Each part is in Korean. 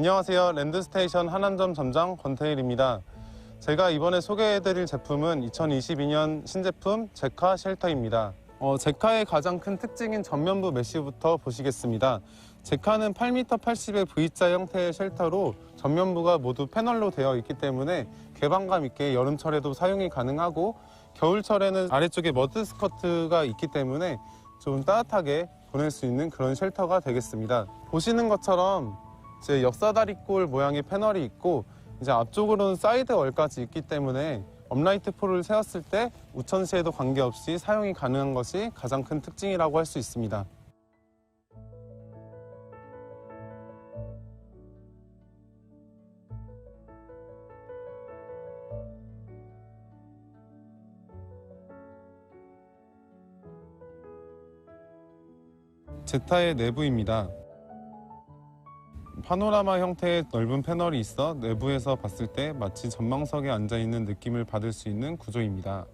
안녕하세요. 랜드스테이션 하남점 점장 권태일입니다. 제가 이번에 소개해드릴 제품은 2022년 신제품 제카 쉘터입니다. 어, 제카의 가장 큰 특징인 전면부 메쉬부터 보시겠습니다. 제카는 8m 80의 V자 형태의 쉘터로 전면부가 모두 패널로 되어 있기 때문에 개방감 있게 여름철에도 사용이 가능하고 겨울철에는 아래쪽에 머드 스커트가 있기 때문에 좀 따뜻하게 보낼 수 있는 그런 쉘터가 되겠습니다. 보시는 것처럼 이제 역사다리꼴 모양의 패널이 있고 이제 앞쪽으로는 사이드 월까지 있기 때문에 업라이트 폴을 세웠을 때 우천시에도 관계없이 사용이 가능한 것이 가장 큰 특징이라고 할 수 있습니다. 제타의 내부입니다. 파노라마 형태의 넓은 패널이 있어 내부에서 봤을 때 마치 전망석에 앉아 있는 느낌을 받을 수 있는 구조입니다.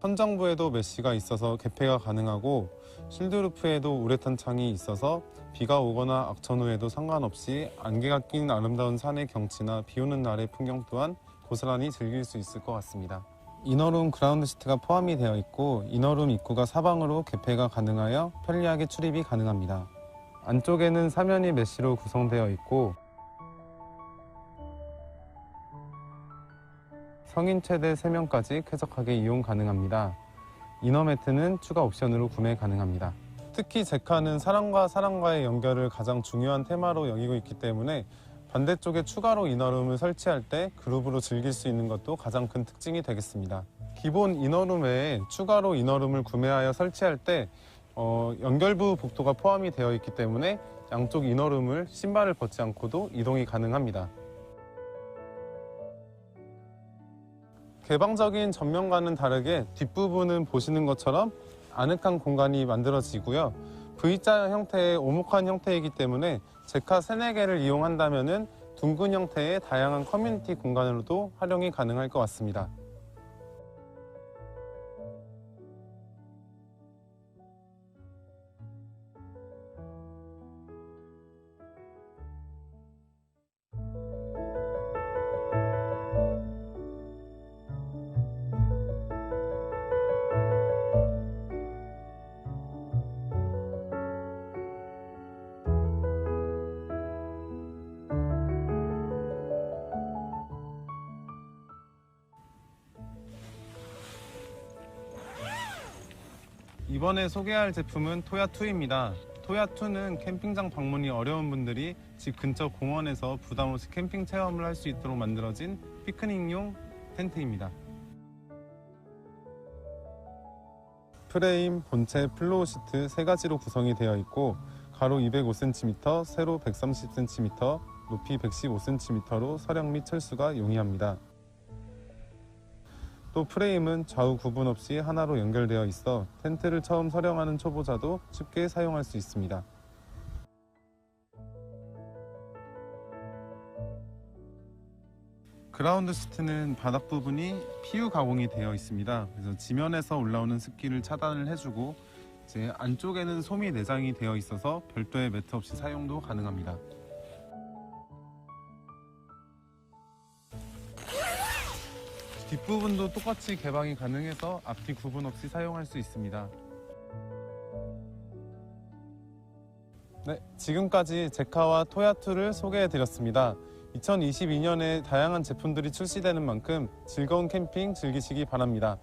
천정부에도 메쉬가 있어서 개폐가 가능하고 실드루프에도 우레탄 창이 있어서 비가 오거나 악천 후에도 상관없이 안개가 낀 아름다운 산의 경치나 비 오는 날의 풍경 또한 고스란히 즐길 수 있을 것 같습니다. 이너룸 그라운드 시트가 포함이 되어 있고 이너룸 입구가 사방으로 개폐가 가능하여 편리하게 출입이 가능합니다. 안쪽에는 사면이 메쉬로 구성되어 있고 성인 최대 3명까지 쾌적하게 이용 가능합니다. 이너 매트는 추가 옵션으로 구매 가능합니다. 특히 제카는 사랑과 사랑과의 연결을 가장 중요한 테마로 여기고 있기 때문에 반대쪽에 추가로 이너룸을 설치할 때 그룹으로 즐길 수 있는 것도 가장 큰 특징이 되겠습니다. 기본 이너룸 외에 추가로 이너룸을 구매하여 설치할 때 어, 연결부 복도가 포함이 되어 있기 때문에 양쪽 이너룸을 신발을 벗지 않고도 이동이 가능합니다. 개방적인 전면과는 다르게 뒷부분은 보시는 것처럼 아늑한 공간이 만들어지고요. V자 형태의 오목한 형태이기 때문에 제카 세네 개를 이용한다면 둥근 형태의 다양한 커뮤니티 공간으로도 활용이 가능할 것 같습니다. 이번에 소개할 제품은 토야2입니다. 토야2는 캠핑장 방문이 어려운 분들이 집 근처 공원에서 부담 없이 캠핑 체험을 할 수 있도록 만들어진 피크닉용 텐트입니다. 프레임, 본체, 플로우 시트 세 가지로 구성이 되어 있고 가로 205cm, 세로 130cm, 높이 115cm로 서령 및 철수가 용이합니다. 또 프레임은 좌우 구분 없이 하나로 연결되어 있어 텐트를 처음 설용하는 초보자도 쉽게 사용할 수 있습니다. 그라운드 시트는 바닥 부분이 PU 가공이 되어 있습니다. 그래서 지면에서 올라오는 습기를 차단을 해주고 이제 안쪽에는 소미 내장이 되어 있어서 별도의 매트 없이 사용도 가능합니다. 뒷부분도 똑같이 개방이 가능해서 앞뒤 구분 없이 사용할 수 있습니다. 네, 지금까지 제카와 토야투를 소개해 드렸습니다. 2022년에 다양한 제품들이 출시되는 만큼 즐거운 캠핑 즐기시기 바랍니다.